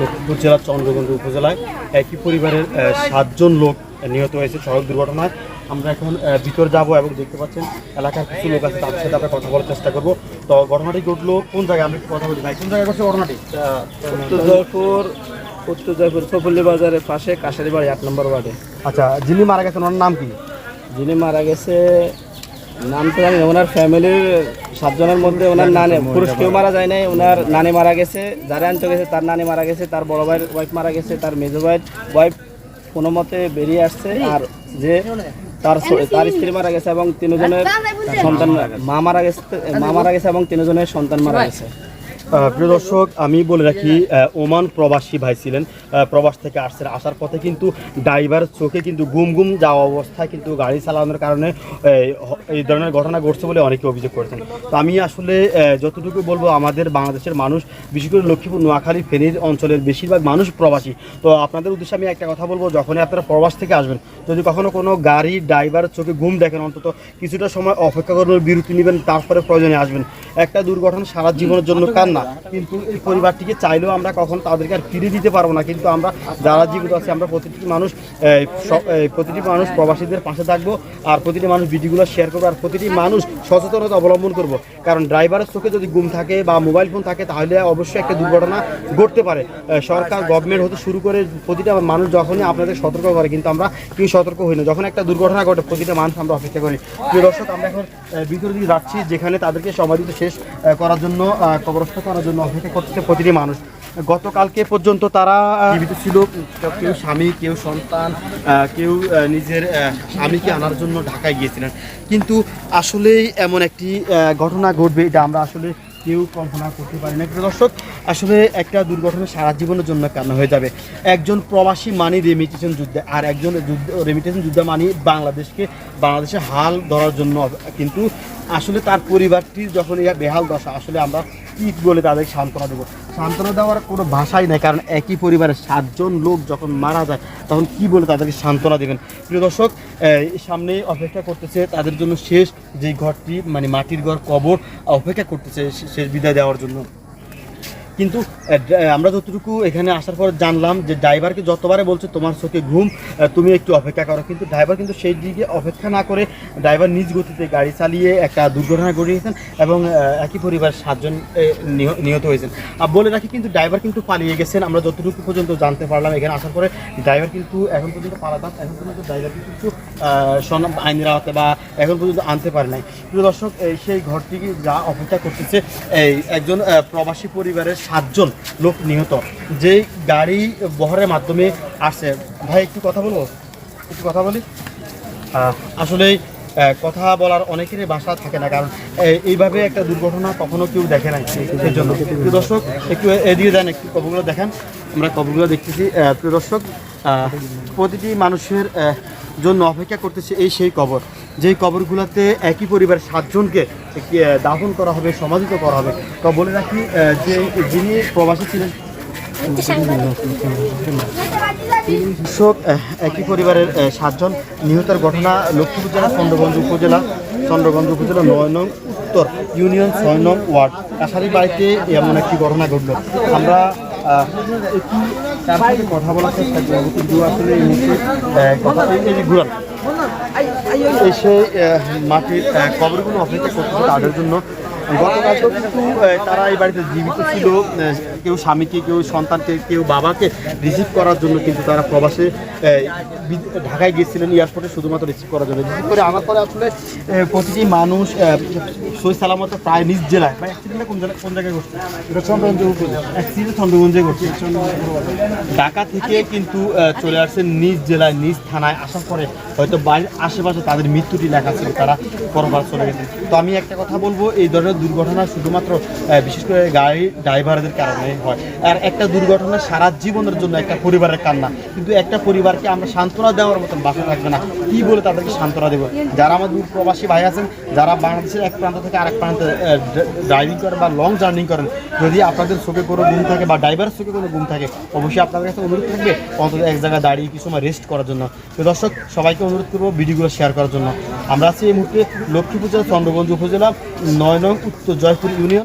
লক্ষ্মীপুর জেলার চন্দ্রগঞ্জ উপজেলায় একই পরিবারের সাতজন লোক নিহত হয়েছে সড়ক দুর্ঘটনায়। আমরা এখন ভিতর যাব এবং দেখতে পাচ্ছেন এলাকার কিছু লোক আছে তাদের সাথে আমরা কথা বলার চেষ্টা করব। তো ঘটনাটি ঘটলো কোন জায়গায়? আমরা কথা বলি। ভাই কোন জায়গায় ঘটছে ঘটনাটি? উত্তর জয়পুর উত্তর জয়পুর সফুল্লি বাজারের পাশে কাশারি বাড়ি আট নম্বর ওয়ার্ডে। আচ্ছা যিনি মারা গেছেন ওনার নাম কি? যিনি মারা গেছে নাম তো জানি ওনার ফ্যামিলির সাতজনের মধ্যে ওনার নানে পুরুষ কেউ মারা যায় নাই ওনার নানি মারা গেছে যারা আনতে গেছে তার নানি মারা গেছে তার বড় ভাইয়ের ওয়াইফ মারা গেছে তার মেজো ভাইয়ের ওয়াইফ কোনো মতে বেরিয়ে আসছে আর যে তার তার স্ত্রী মারা গেছে এবং তিনজনের সন্তান মা মারা গেছে মা মারা গেছে এবং তিনজনের সন্তান মারা গেছে। প্রিয় দর্শক, আমি বলে রাখি ওমান প্রবাসী ভাই ছিলেন। প্রবাস থেকে আসছেন, আসার পথে কিন্তু ড্রাইভার চোখে কিন্তু গুম গুম যাওয়া অবস্থায় কিন্তু গাড়ি চালানোর কারণে এই ধরনের ঘটনা ঘটছে বলে অনেকে অভিযোগ করেছেন। তো আমি আসলে যতটুকু বলব, আমাদের বাংলাদেশের মানুষ, বিশেষ করে লক্ষ্মীপুর, নোয়াখালী, ফেনীর অঞ্চলের বেশিরভাগ মানুষ প্রবাসী। তো আপনাদের উদ্দেশ্যে আমি একটা কথা বলব, যখনই আপনারা প্রবাস থেকে আসবেন, যদি কখনো কোনো গাড়ি ড্রাইভার চোখে ঘুম দেখেন, অন্তত কিছুটা সময় অপেক্ষা করার বিরতি নেবেন, তারপরে প্রয়োজনে আসবেন। একটা দুর্ঘটনা সারা জীবনের জন্য কান্না। কিন্তু এই পরিবারটিকে চাইলেও আমরা কখন তাদেরকে আর ফিরে দিতে পারব না। কিন্তু আমরা যারা জীবিত আছে আমরা প্রতিটি মানুষ প্রতিটি মানুষ প্রবাসীদের পাশে থাকব আর প্রতিটি মানুষ ভিডিওগুলো শেয়ার করব আর প্রতিটি মানুষ সচেতনতা অবলম্বন করব। কারণ ড্রাইভারের চোখে যদি গুম থাকে বা মোবাইল ফোন থাকে তাহলে অবশ্যই একটা দুর্ঘটনা ঘটতে পারে। সরকার গভর্নমেন্ট হতে শুরু করে প্রতিটা মানুষ যখনই আপনাদের সতর্ক করে কিন্তু আমরা কেউ সতর্ক হই না। যখন একটা দুর্ঘটনা ঘটে প্রতিটা মানুষ আমরা অপেক্ষা করি। প্রিয় দর্শক আমরা এখন আহ, ভিতরের দিকে যাচ্ছি যেখানে তাদেরকে সমাধিত শেষ করার জন্য কবরস্থ করার জন্য অপেক্ষা করতেছে প্রতিটি মানুষ। গতকালকে পর্যন্ত তারা জীবিত ছিল, কেউ স্বামী, কেউ সন্তান কেউ নিজের স্বামীকে আনার জন্য ঢাকায় গিয়েছিলেন। কিন্তু আসলেই এমন একটি ঘটনা ঘটবে, এটা আমরা আসলে কেউ কল্পনা করতে পারে না। প্রিয় দর্শক, আসলে একটা দুর্ঘটনা সারা জীবনের জন্য কান্না হয়ে যাবে। একজন প্রবাসী মানি রেমিটেশন যুদ্ধে আর একজন যুদ্ধ রেমিটেশন যুদ্ধে মানি বাংলাদেশকে, বাংলাদেশে হাল ধরার জন্য কিন্তু আসলে তার পরিবারটির যখন ইয়া বেহাল দশা, আসলে আমরা কী বলে তাদের সান্ত্বনা দেবো? সান্ত্বনা দেওয়ার কোনো ভাষাই নাই, কারণ একই পরিবারের সাতজন লোক যখন মারা যায়, তখন কি বলে তাদেরকে সান্ত্বনা দেবেন? প্রিয় দর্শক সামনে অপেক্ষা করতেছে তাদের জন্য শেষ যে ঘরটি মানে মাটির ঘর কবর, অপেক্ষা করতেছে শেষ বিদায় দেওয়ার জন্য। কিন্তু আমরা যতটুকু এখানে আসার পর জানলাম যে ড্রাইভারকে যতবারে বলছে তোমার চোখে ঘুম তুমি একটু অপেক্ষা করো। কিন্তু ড্রাইভার কিন্তু সেই দিকে অপেক্ষা না করে ড্রাইভার নিজ গতিতে গাড়ি চালিয়ে একটা দুর্ঘটনা ঘটিয়েছেন এবং একই পরিবার সাতজন নিহত হয়েছেন। আর বলে রাখি কিন্তু ড্রাইভার কিন্তু পালিয়ে গেছেন, আমরা যতটুকু পর্যন্ত জানতে পারলাম এখানে আসার পরে ড্রাইভার কিন্তু এখন পর্যন্ত পালাতাম এখন পর্যন্ত ড্রাইভার কিন্তু আইনের আওতায় বা এখন পর্যন্ত আনতে পারে নাই। প্রিয় দর্শক সেই ঘরটিকে যা অপেক্ষা করতেছে, এই একজন প্রবাসী পরিবারের সাতজন লোক নিহত। যেই গাড়ি বহরের মাধ্যমে আসছে। ভাই একটু কথা বলব? একটু কথা বলি? আসলে কথা বলার অনেকেরই ভাষা থাকে না কারণ এই- এইভাবে একটা দুর্ঘটনা কখনো কেউ দেখে নাই এর জন্য। প্রিয় দর্শক একটু এদিকে দেন একটু কবরগুলো দেখেন। আমরা কবরগুলো দেখতেছি। প্রিয় দর্শক প্রতিটি মানুষের জন্য অপেক্ষা করতেছে এই সেই কবর। যেই কবরগুলোতে একই পরিবারের সাতজনকে দাফন করা হবে, সমাধিত করা হবে। তো বলে রাখি যে যিনি প্রবাসী ছিলেন কৃষক একই পরিবারের সাতজন নিহতের ঘটনা লক্ষ্মীপুর জেলা, চন্দ্রগঞ্জ উপজেলা চন্দ্রগঞ্জ উপজেলা, নয় নং উত্তর ইউনিয়ন, ছয় নং ওয়ার্ড। কাছারি বাড়িতে এমন একটি ঘটনা ঘটলো। আমরা একটু কথা কিন্তু আসলে এসে মাটির কবরগুলো অপেক্ষা করতেছে তাদের জন্য। গতকাল কিন্তু তারা এই বাড়িতে জীবিত ছিল কেউ স্বামীকে কেউ সন্তানকে কেউ বাবাকে রিসিভ করার জন্য কিন্তু তারা প্রবাসে ঢাকায় গিয়েছিলেন এয়ারপোর্টে শুধুমাত্র রিসিভ করার জন্য। রিসিভ করে আনার পরে আসলে প্রতিটি মানুষ সই সালামত প্রায় নিজ জেলায়। বা অ্যাক্সিডেন্টটা কোন জায়গায় কোন জায়গায় ঘটছে? অ্যাক্সিডেন্ট চন্দ্রগঞ্জে ঘটছে। ঢাকা থেকে কিন্তু চলে আসছেন নিজ জেলায় নিজ থানায় আসার পরে হয়তো বাড়ির আশেপাশে তাদের মৃত্যুটি লেখা ছিল তারা পরবার চলে গেছে। তো আমি একটা কথা বলব এই ধরনের দুর্ঘটনা শুধুমাত্র বিশেষ করে গাড়ি ড্রাইভারদের কারণে হয়। আর একটা দুর্ঘটনা সারা জীবনের জন্য একটা পরিবারের কান্না। কিন্তু একটা পরিবারকে আমরা সান্ত্বনা দেওয়ার মতন বাসা থাকবে না। কি বলে তাদেরকে সান্ত্বনা দেবো? যারা আমার দূর প্রবাসী ভাই আছেন, যারা বাংলাদেশের এক প্রান্ত থেকে আরেক প্রান্তে ড্রাইভিং করেন বা লং জার্নি করেন, যদি আপনাদের চোখে কোনো গুম থাকে বা ড্রাইভারের চোখে কোনো গুম থাকে, অবশ্যই আপনাদের কাছে অনুরোধ থাকবে অন্তত এক জায়গায় দাঁড়িয়ে কিছু সময় রেস্ট করার জন্য। তো দর্শক, সবাইকে অনুরোধ করব ভিডিওগুলো শেয়ার করার জন্য। আমরা আছি এই মুহূর্তে লক্ষ্মীপুর চন্দ্রগঞ্জ উপজেলা, নয় নং উত্তর জয়পুর ইউনিয়ন।